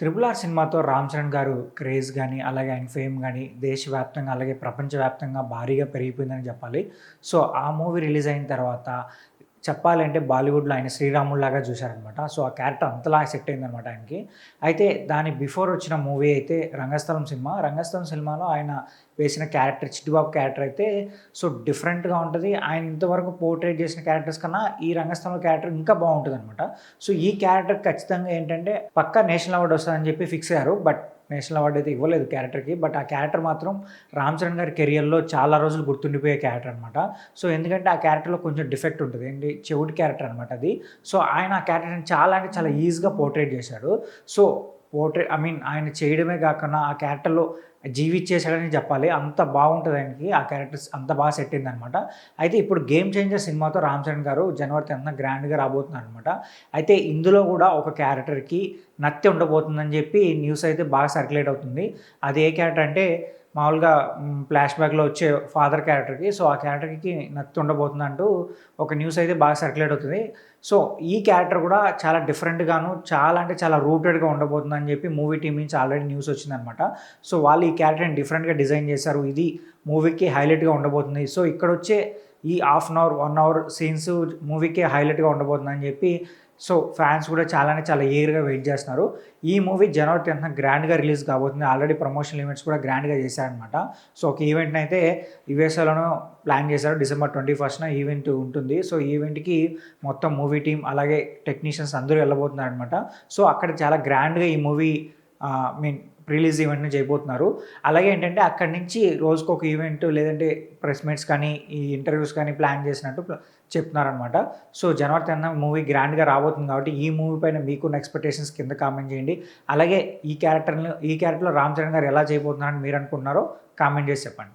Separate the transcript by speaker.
Speaker 1: Triple R సినిమాతో రామ్ చరణ్ గారు craze కానీ అలాగే ఆయన ఫేమ్ కానీ దేశవ్యాప్తంగా అలాగే ప్రపంచవ్యాప్తంగా భారీగా పెరిగిపోయిందని చెప్పాలి. సో ఆ మూవీ రిలీజ్ అయిన తర్వాత చెప్పాలంటే బాలీవుడ్లో ఆయన శ్రీరాముల్లాగా చూశారనమాట సో ఆ క్యారెక్టర్ అంతలా సెట్ అయిందనమాట ఆయనకి. అయితే దాని బిఫోర్ వచ్చిన మూవీ అయితే రంగస్థలం సినిమా. రంగస్థలం సినిమాలో ఆయన వేసిన క్యారెక్టర్ చిట్టుబాబు క్యారెక్టర్ అయితే సో డిఫరెంట్గా ఉంటుంది. ఆయన ఇంతవరకు పోర్ట్రేట్ చేసిన క్యారెక్టర్స్ కన్నా ఈ రంగస్థలం క్యారెక్టర్ ఇంకా బాగుంటుంది అనమాట సో ఈ క్యారెక్టర్ ఖచ్చితంగా ఏంటంటే పక్కా నేషనల్ అవార్డు వస్తుందని చెప్పి ఫిక్స్ అయ్యారు. బట్ నేషనల్ అవార్డు అయితే ఇవ్వలేదు క్యారెక్టర్కి. బట్ ఆ క్యారెక్టర్ మాత్రం రామ్ చరణ్ గారి కెరియర్లో చాలా రోజులు గుర్తుండిపోయే క్యారెక్టర్ అనమాట సో ఎందుకంటే ఆ క్యారెక్టర్లో కొంచెం డిఫెక్ట్ ఉంటుంది. ఏంటి? చెవుడి క్యారెక్టర్ అనమాట అది. సో ఆయన ఆ క్యారెక్టర్ని చాలా అంటే చాలా ఈజీగా పోర్ట్రేట్ చేశాడు. సో పోర్ట్రేట్ ఐ మీన్ ఆయన చేయడమే కాకుండా ఆ క్యారెక్టర్లో జీవిచ్చేసాడని చెప్పాలి. అంత బాగుంటుంది ఆయనకి. ఆ క్యారెక్టర్స్ అంత బాగా సెట్ అయింది అనమాట అయితే ఇప్పుడు గేమ్ చేంజర్ సినిమాతో రామ్ చరణ్ గారు జనవరి టెన్త్న గ్రాండ్గా రాబోతున్నారు అనమాట అయితే ఇందులో కూడా ఒక క్యారెక్టర్కి నత్తి ఉండబోతుందని చెప్పి న్యూస్ అయితే బాగా సర్క్యులేట్ అవుతుంది. అది ఏ క్యారెక్టర్ అంటే మామూలుగా ఫ్లాష్ బ్యాక్లో వచ్చే ఫాదర్ క్యారెక్టర్కి సో ఆ క్యారెక్టర్కి నత్తి ఉండబోతుంది అంటూ ఒక న్యూస్ అయితే బాగా సర్క్యులేట్ అవుతుంది. సో ఈ క్యారెక్టర్ కూడా చాలా డిఫరెంట్గాను చాలా అంటే చాలా రూటెడ్గా ఉండబోతుంది అని చెప్పి మూవీ టీం నుంచి ఆల్రెడీ న్యూస్ వచ్చిందనమాట సో వాళ్ళు ఈ క్యారెక్టర్ని డిఫరెంట్గా డిజైన్ చేశారు. ఇది మూవీకి హైలైట్గా ఉండబోతుంది. సో ఇక్కడ వచ్చే ఈ half an hour one hour scenes మూవీకి హైలైట్గా ఉండబోతుంది అని చెప్పి సో ఫ్యాన్స్ కూడా చాలానే చాలా ఈగర్గా వెయిట్ చేస్తున్నారు. ఈ మూవీ జనవరి టెన్త్న గ్రాండ్గా రిలీజ్ కాబోతుంది. ఆల్రెడీ ప్రమోషనల్ ఈవెంట్స్ కూడా గ్రాండ్గా చేశారనమాట సో ఒక ఈవెంట్ని అయితే యుఎస్ఏలోనూ ప్లాన్ చేశారు. డిసెంబర్ ట్వంటీ ఫస్ట్న ఈవెంట్ ఉంటుంది. సో ఈవెంట్కి మొత్తం మూవీ టీం అలాగే టెక్నీషియన్స్ అందరూ వెళ్ళబోతున్నారు అనమాట సో అక్కడ చాలా గ్రాండ్గా ఈ మూవీ మీన్ రిలీజ్ ఈవెంట్ని చేయబోతున్నారు. అలాగే ఏంటంటే అక్కడి నుంచి రోజుకు ఒక ఈవెంట్ లేదంటే ప్రెస్ మీట్స్ కానీ ఈ ఇంటర్వ్యూస్ కానీ ప్లాన్ చేసినట్టు చెప్తున్నారనమాట సో జనవరి టెన్ మూవీ గ్రాండ్గా రాబోతుంది కాబట్టి ఈ మూవీ పైన మీకున్న ఎక్స్పెక్టేషన్స్ కింద కామెంట్ చేయండి. అలాగే ఈ క్యారెక్టర్ని ఈ క్యారెక్టర్లో రామ్ చరణ్ గారు ఎలా చేయబోతున్నారని మీరు అనుకుంటున్నారో కామెంట్ చేసి చెప్పండి.